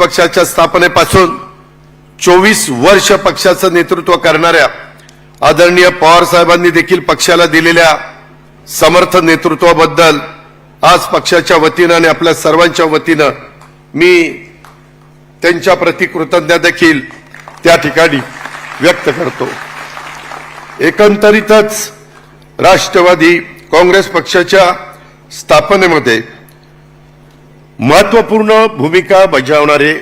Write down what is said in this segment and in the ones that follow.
पक्षाच्या स्थापनेपासून चोवीस वर्ष पक्षाचं नेतृत्व करणाऱ्या आदरणीय पवार साहेबांनी देखील पक्षाला दिलेल्या समर्थ नेतृत्वाबद्दल आज पक्षाच्या वतीनं आणि आपल्या सर्वांच्या वतीनं मी त्यांच्या प्रति कृतज्ञता देखील त्या ठिकाणी व्यक्त करतो. एकंदरीतच राष्ट्रवादी काँग्रेस पक्षाच्या स्थापनेमध्ये महत्त्वपूर्ण भूमिका बजावणारे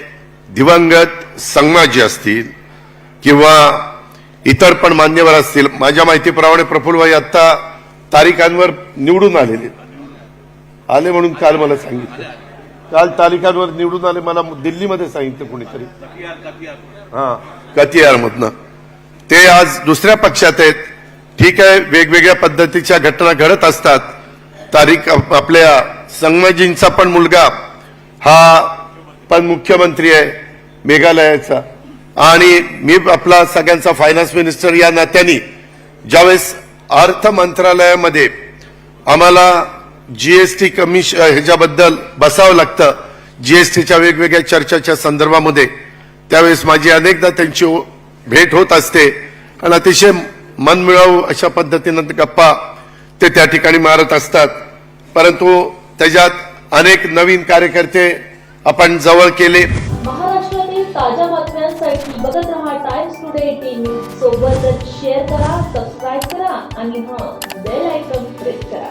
दिवंगत संगमाजी असतील किंवा इतर पण मान्यवर असतील माझ्या माहितीप्रमाणे प्रफुल्लभाई आत्ता तारिकांवर निवडून आलेले. आले म्हणून काल मला सांगितलं. काल तालिकांवर निवडून आले मला दिल्लीमध्ये सांगितलं कोणीतरी. हा कतियारमधनं ते आज दुसऱ्या पक्षात आहेत. ठीक आहे वेगवेगळ्या पद्धतीच्या घटना घडत असतात. तारीख आपल्या संगमाजींचा पण मुलगा हा पण मुख्यमंत्री आहे मेघालयाचा. आणि मी आपला सगळ्यांचा फायनान्स मिनिस्टर या नात्याने ज्यावेळेस अर्थ मंत्रालयामध्ये आम्हाला जीएसटी कमिश ह्याच्याबद्दल बसावं लागतं जीएसटीच्या वेगवेगळ्या चर्चाच्या संदर्भामध्ये त्यावेळेस माझी अनेकदा त्यांची भेट होत असते. आणि अतिशय मनमिळावू अशा पद्धतीनं गप्पा ते त्या ठिकाणी मारत असतात. परंतु त्याच्यात अनेक नवीन कार्यकर्ते आपण जवळ केले. महाराष्ट्रातील ताज्या बातम्यांसाठी बघत रहा टाइम्स टुडे एटीन न्यूज सोबतच शेअर करा सबस्क्राईब करा आणि हा बेल आयकॉन प्रेस करा.